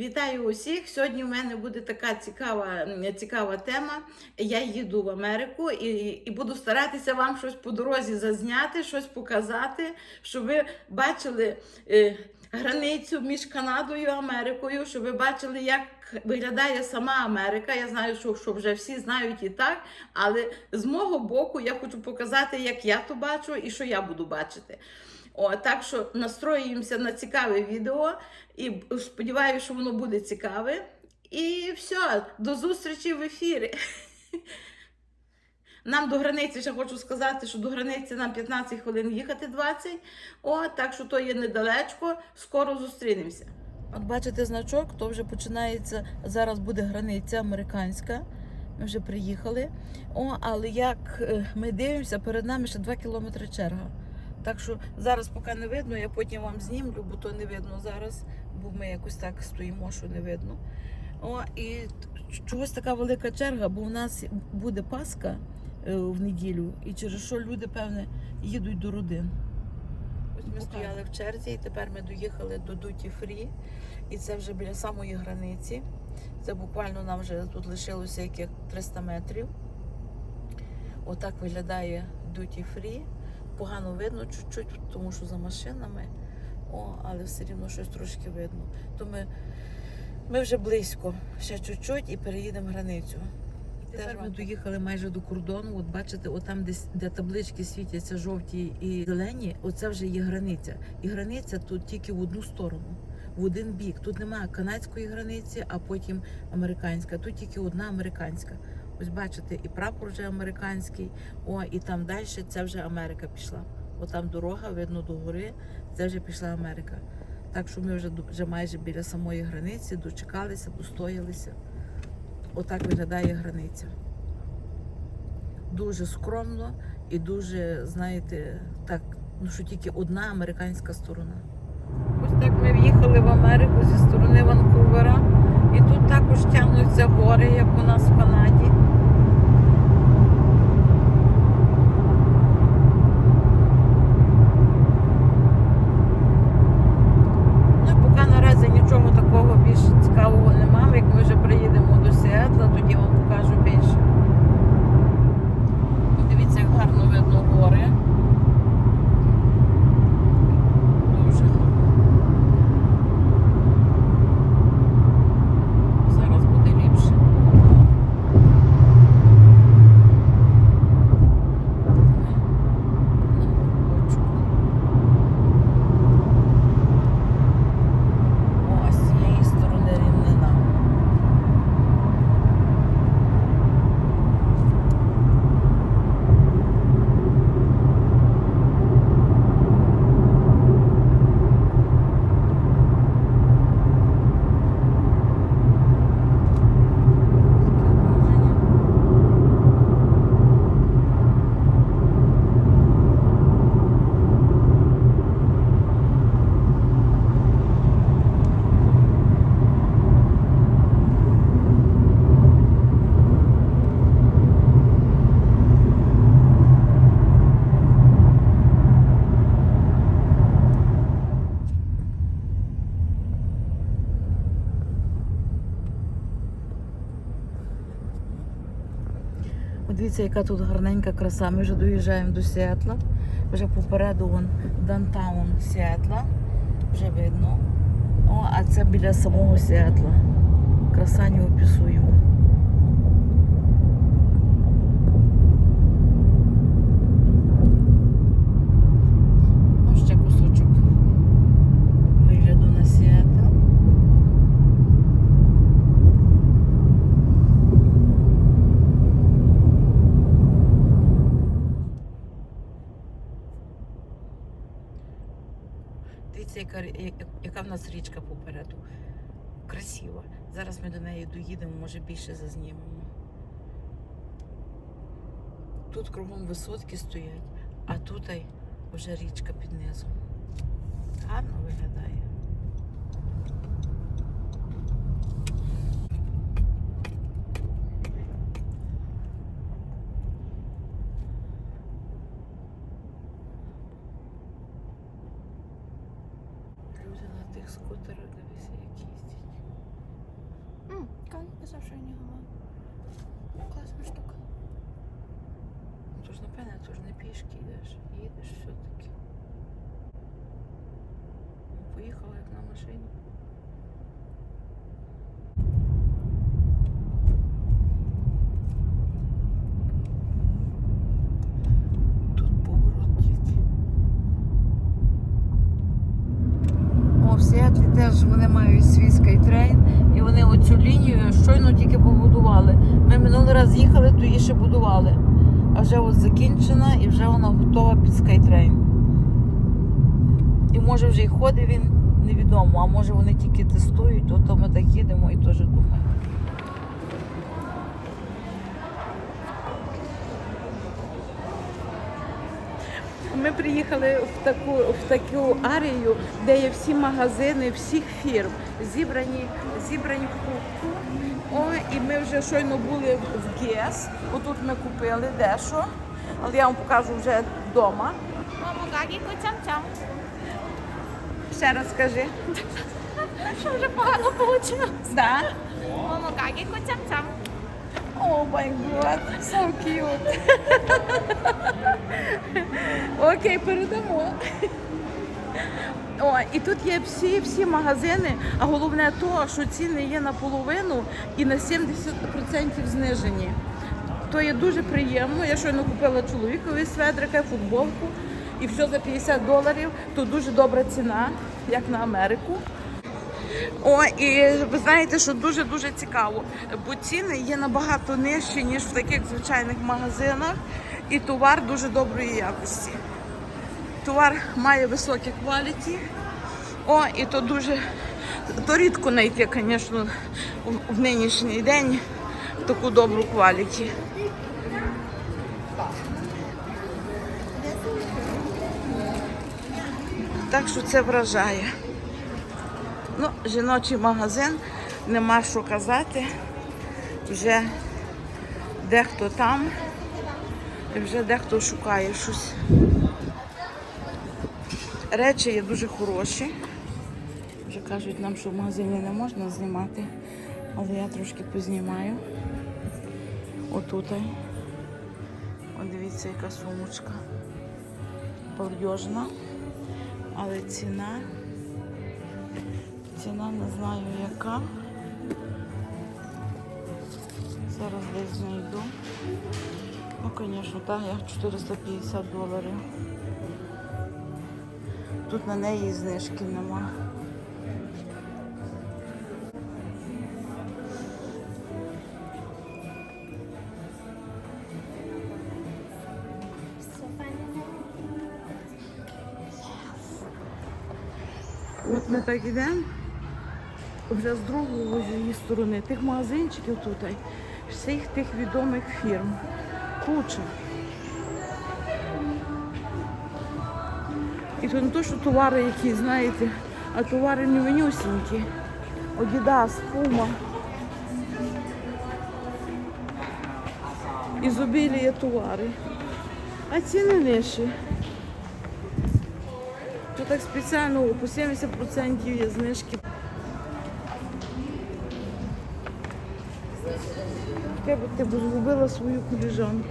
Вітаю усіх! Сьогодні в мене буде така цікава, цікава тема. Я їду в Америку і, і буду старатися вам щось по дорозі зазняти, щось показати, щоб ви бачили е, границю між Канадою і Америкою, щоб ви бачили, як виглядає сама Америка. Я знаю, що, що вже всі знають і так, але з мого боку я хочу показати, як я то бачу і що я буду бачити. О, так що настроюємося на цікаве відео і сподіваюся, що воно буде цікаве. І все, до зустрічі в ефірі. Нам до границі ще хочу сказати, що до границі нам 15 хвилин їхати 20. О, так що то є недалечко, скоро зустрінемося. От бачите значок, то вже починається. Зараз буде границя американська. Ми вже приїхали. О, але як е, ми дивимося, перед нами ще 2 кілометри черга. Так що зараз поки не видно, я потім вам знімлю, бо то не видно зараз, бо ми якось так стоїмо, що не видно. О, і чогось така велика черга, бо у нас буде Пасха в неділю, і через що люди, певне, їдуть до родин. Ось ми стояли в черзі, і тепер ми доїхали до Дуті Фрі, і це вже біля самої границі. Це буквально нам вже тут лишилося яких 300 метрів. Отак виглядає Дуті Фрі. Погано видно чуть-чуть, тому що за машинами. О, але все рівно щось трошки видно. То ми, ми вже близько, ще чуть-чуть і переїдемо границю. Тепер ми доїхали майже до кордону. От бачите, от там, де, таблички світяться жовті і зелені, оце вже є границя. І границя тут тільки в одну сторону, в один бік. Тут немає канадської границі, а потім американська. Тут тільки одна американська. Ось бачите, і прапор вже американський. О, і там далі це вже Америка пішла. От там дорога, видно до гори, це вже пішла Америка. Так що ми вже, вже майже біля самої границі дочекалися, постоялися. Отак виглядає границя. Дуже скромно і дуже, знаєте, так, ну що тільки одна американська сторона. Ось так ми в'їхали в Америку зі сторони Ванкувера. І тут також тягнуться гори, як у нас в Канаді. Ну, поки наразі нічого такого більш цікавого немає. Як ми вже приїдемо до Сіетла, тоді вам покажу більше. Ну, Дивіться, як гарно видно гори. Дуже гарно. Зараз буде ліпше. Ми на горбочку. О, а з цієї сторони рівнина. Таке враження. От Дивіться, яка тут гарненька краса. Ми вже доїжджаємо до Сіетла. Вже попереду вон Дантаун Сіетла. Вже видно. О, а це біля самого Сіетла. Краса не описуємо. Ну, ще кусочок вигляду на Сіетл. Дивіться, яка, яка в нас річка попереду. Красива. Зараз ми до неї доїдемо, може більше зазнімемо. Тут кругом висотки стоять, а тут вже річка під низом. Гарно виглядає. Люди на тих скутерах, дивися, як їздять. казав, що в нього мав. Класна штука. Тож, ти ж не пішки йдеш, їдеш все-таки. Поїхала як на машині. Тут поворот тільки. О, в Сіетлі теж вони мають свій скайтрейн, і вони оцю лінію щойно тільки побудували. Ми минулий раз їхали, то її ще будували. А вже от закінчена і вже вона готова під скайтрейн. І може вже й ходить він невідомо, а може вони тільки тестують, то ми так їдемо і теж думаємо. Ми приїхали в таку в таку арію, де є всі магазини всіх фірм, зібрані, зібрані в кубку. І ми вже щойно були в ГЕС. Отут ми купили дещо, але я вам покажу вже вдома. Мамо, гагіку цям-цям. Ще раз скажи. Що вже погано вийшло? Да? Мамо, гагіку цям-цям. О май гад, so cute. Окей, передамо. О, і тут є всі, всі магазини, а головне то, що ціни є наполовину і на 70% знижені. То є дуже приємно. Я щойно купила чоловікові сведрика, футболку, і все за 50 доларів. То дуже добра ціна, як на Америку. О, і ви знаєте, що дуже дуже цікаво, бо ціни є набагато нижчі, ніж в таких звичайних магазинах, і товар дуже доброї якості. Товар має високі кваліті. О, і то дуже то рідко знайти, звісно, в, нинішній день таку добру кваліті. Так що це вражає. Ну, жіночий магазин, нема що казати. Вже дехто там, і вже дехто шукає щось. Речі є дуже хороші. Вже кажуть нам, що в магазині не можна знімати, але я трошки познімаю. Отут. От дивіться, яка сумочка. Балдежна. Але ціна. Ціна не знаю яка. Зараз десь знайду. Ну, звісно, так, я 450 доларів. Тут на неї знижки нема. От ми так йдемо. Вже з другої її сторони. Тих магазинчиків тут, всіх тих відомих фірм. Куча. То не то, що товари які, знаєте, а товари новенюсінькі. Одідас, Пума. Ізобілія товари. А ціни нижчі. То так спеціально по 70% є знижки. Таке б ти б згубила свою коліжанку.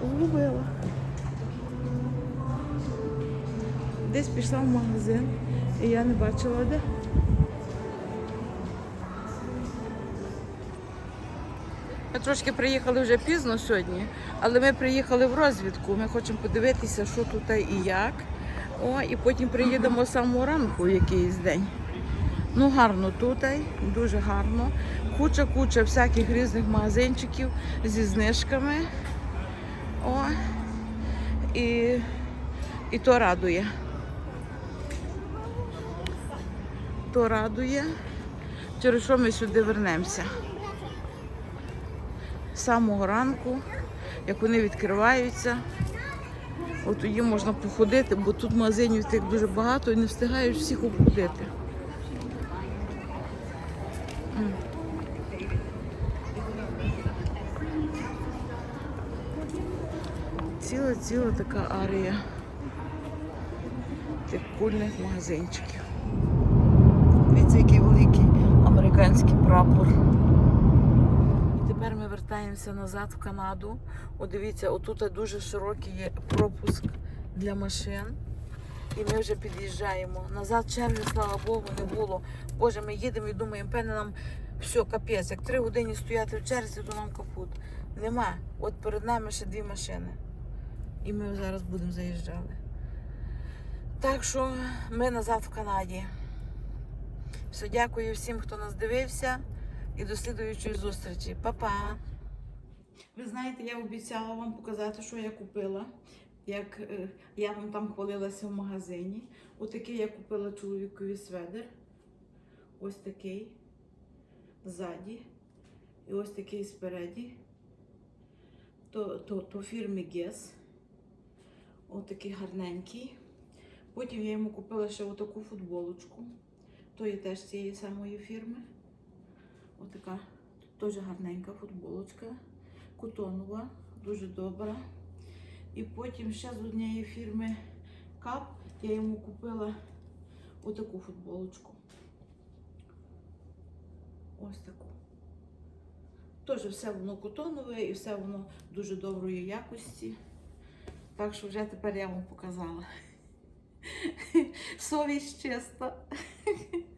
Згубила. Десь пішла в магазин і я не бачила де. Ми трошки приїхали вже пізно сьогодні, але ми приїхали в розвідку. Ми хочемо подивитися, що тут і як. О, і потім приїдемо з самого ранку в якийсь день. Ну, гарно тут, дуже гарно. Куча-куча всяких різних магазинчиків зі знижками. О, і, і то радує. То радує, через що ми сюди вернемося. З самого ранку, як вони відкриваються, от тоді можна походити, бо тут магазинів тих дуже багато і не встигаєш всіх обходити. Ціла ціла така арія тих кульних магазинчиків. Дивіться, який великий американський прапор. І тепер ми вертаємося назад в Канаду. О, дивіться, отут дуже широкий є пропуск для машин. І ми вже під'їжджаємо. Назад черги, слава Богу, не було. Боже, ми їдемо і думаємо, певне нам все, капець. Як три години стояти в черзі, то нам капут. Нема. От перед нами ще дві машини. І ми зараз будемо заїжджати. Так що ми назад в Канаді. Все, дякую всім, хто нас дивився. І до слідуючої зустрічі. Па-па! Ви знаєте, я обіцяла вам показати, що я купила. Як е, я вам там хвалилася в магазині. Отакий я купила чоловікові сведер. Ось такий ззаді. І ось такий спереді. То, то, то фірми Guess. Ось такий гарненький. Потім я йому купила ще отаку футболочку. То є теж цієї самої фірми. Отака теж гарненька футболочка. Кутонова, дуже добра. І потім ще з однієї фірми Кап я йому купила отаку футболочку. Ось таку. Теж все воно кутонове і все воно дуже доброї якості. Так що вже тепер я вам показала. Совість чиста.